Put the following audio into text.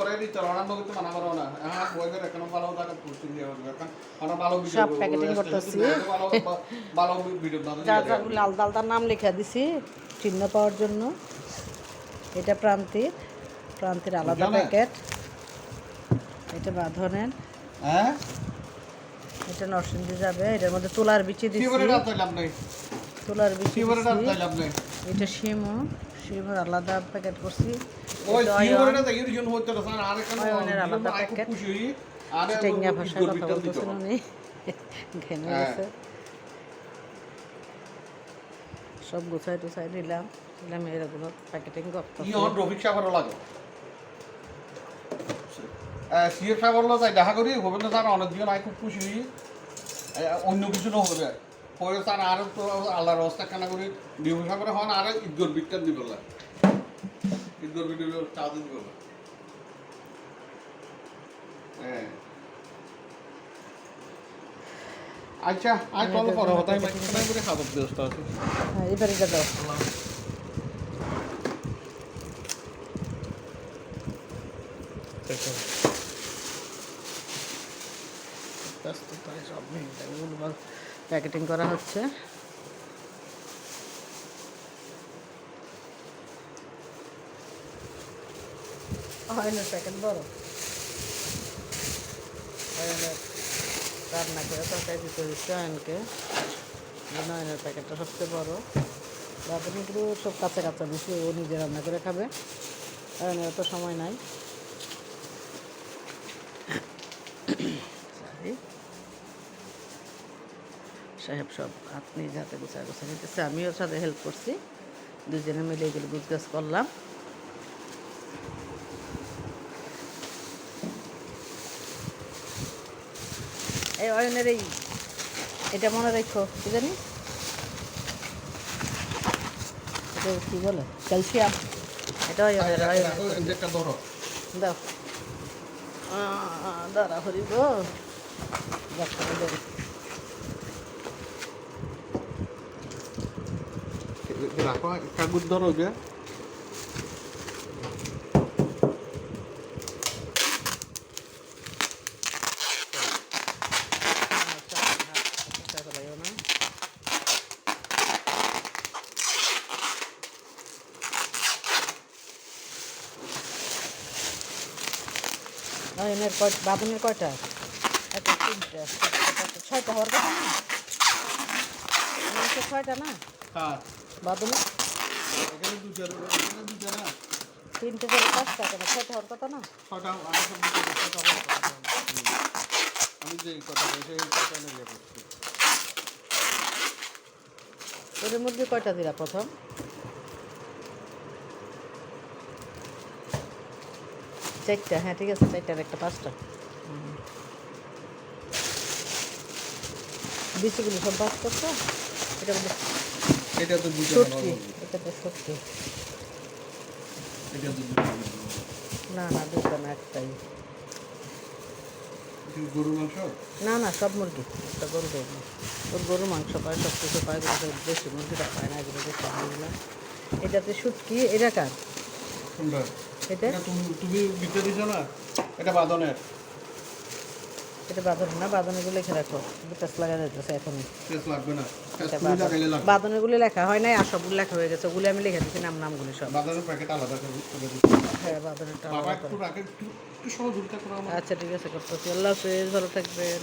করে দিতে ওরা নগদ তো মানা করো না। হ্যাঁ এখন ভালো টাকা দিয়ে হবে এখন ভালো ভিডিও সব প্যাকেটিং করতেছি। ভালো ভিডিও না যার যার লাল দালদার নাম লিখে দিছি চিহ্ন পাওয়ার জন্য। এটা প্রান্তির প্রান্তির আলাদা প্যাকেট এটা বাঁধনের। হ্যাঁ? এটা নরসিংদী যাবে এটার মধ্যে তুলার বিচি দিছি। তুলার বিচি দিছি। এটা শিমু শিমুর আলাদা প্যাকেট করছি। আলাদা প্যাকেট। চিটাঙ্গা ভাষায় কথা বলতেছেন উনি। হ্যাঁ। গেছে। সব গুছাই টুছাই এরগুলো প্যাকেটিং করতে রফিক লাগে? সিএফ যাই দেখা করি হবে স্যার অনেক দিন আই খুব খুশি। অন্য কিছু না হবে। পরে স্যার আর তো আল্লাহর অবস্থা কেনা করি? ডিউ সাগরে হন আর ঈদগর বিটটা দিব ঈদগর বিট চা দিন দিব হ্যাঁ। আচ্ছা আজ কল করো তাই মাইক্রোফোন করে খাবার ব্যস্ত আছে? হ্যাঁ এবার দাও। ব্যস্ততায় সব ভুলভাল প্যাকেটিং করা হচ্ছে। প্যাকেট বড়। রান্না করে দিতে প্যাকেটটা সবচেয়ে বড়। সব কাঁচা কাঁচা দিছি ও নিজে রান্না করে খাবে। অয়েলের তো সময় নাই। সাহেব সব হাত নিজ হাতে গুছা গুছা নিতেছে। আমিও সাথে হেল্প করছি। দুজনে মিলে এগুলো গুছগাছ করলাম। এই অয়নের এই, এটা মনে রেখো, কি জানি? এটা কি বলে? ক্যালসিয়াম। এটা অয়নের দাও। দাঁড়া হরিব যাচ্ছে রাখো কাগজ ধরো যে এনের কয় বাদনের কয়টা একটা তিনটা ছয়টা হওয়ার কথা না ছয়টা না হ্যাঁ না তিনটে থেকে পাঁচটা কেন ছয়টা হওয়ার কথা না ছটা আমি সব দুটো ছটা হওয়ার কথা। হুম। আমি যে কথা বলছি এই কথা আমি ইয়ে করছি এর মধ্যে কয়টা দিলা প্রথম চারটা হ্যাঁ ঠিক আছে চারটার একটা পাঁচটা। বিচিগুলো সব বাস করছ এটা এটা তো দুটো সত্যি এটা তো সত্যি। এটা তো না না দুটো না একটাই। গরু মাংস? না না সব মুরগি। একটা গরু না ওর গরু মাংস পায় সব কিছু পায় কিন্তু দেশি মুরগিটা পায় না এগুলো দেশি মুরগিগুলো। এটাতে শুটকি এটা কার? এটা? তুমি তুমি বিতে দিছো না? এটা বাদনের এটা বাঁধন না বাঁধনগুলো লিখে রাখো। বিকাশ লাগা যাইতেছে এখনই। লাগবে না। বাঁধনেগুলো লেখা হয় নাই আর সবগুলো লেখা হয়ে গেছে। ওগুলো আমি লিখে দিচ্ছি নাম নামগুলো সব। প্যাকেট আলাদা হ্যাঁ বাঁধনেরটা আলাদা আচ্ছা ঠিক আছে করতেছি। আল্লাহ হাফেজ ভালো থাকবেন।